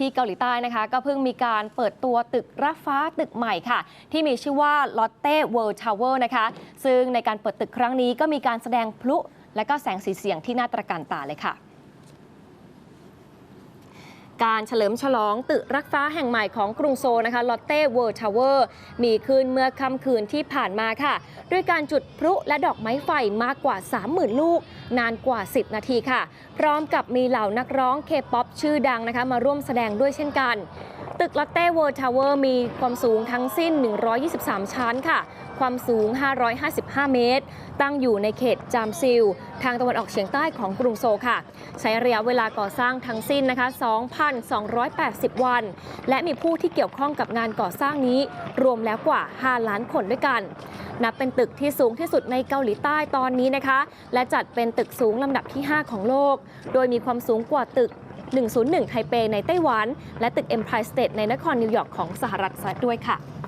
ที่เกาหลีใต้นะคะ ก็เพิ่งมีการเปิดตัวตึกระฟ้าตึกใหม่ค่ะ ที่มีชื่อว่า Lotte World Tower นะคะ ซึ่งในการเปิดตึกครั้งนี้ก็มีการแสดงพลุและก็แสงสีเสียงที่น่าตระการตาเลยค่ะ การเฉลิมฉลองตึกรักฟ้าแห่งใหม่ของกรุงโซลนะคะลอตเต้เวิร์ทาวเวอร์มีขึ้นเมื่อค่ำคืนที่ผ่านมาค่ะ ด้วยการจุดพลุและดอกไม้ไฟมากกว่า 30,000 ลูก นานกว่า 10 นาทีค่ะ พร้อมกับมีเหล่านักร้องเคป๊อปชื่อดังนะคะมาร่วมแสดงด้วยเช่นกัน ตึกลอตเต้เวิร์ทาวเวอร์มีความสูงทั้งสิ้น 123 ชั้นค่ะ ความสูง 555 เมตร ตั้งอยู่ในเขตจามซิล ทางตะวันออกเฉียงใต้ของกรุงโซลค่ะ ใช้ระยะเวลาก่อสร้างทั้งสิ้นนะคะ 2,280 วัน และมีผู้ที่เกี่ยวข้องกับงานก่อสร้างนี้รวมแล้วกว่า 5 ล้านคนด้วยกัน นับเป็นตึกที่สูงที่สุดในเกาหลีใต้ตอนนี้นะคะ และจัดเป็นตึกสูงลำดับที่ 5 ของโลก โดยมีความสูงกว่าตึก 101 ไทเปในไต้หวัน และตึก Empire State ในนครนิวยอร์กของสหรัฐด้วยค่ะ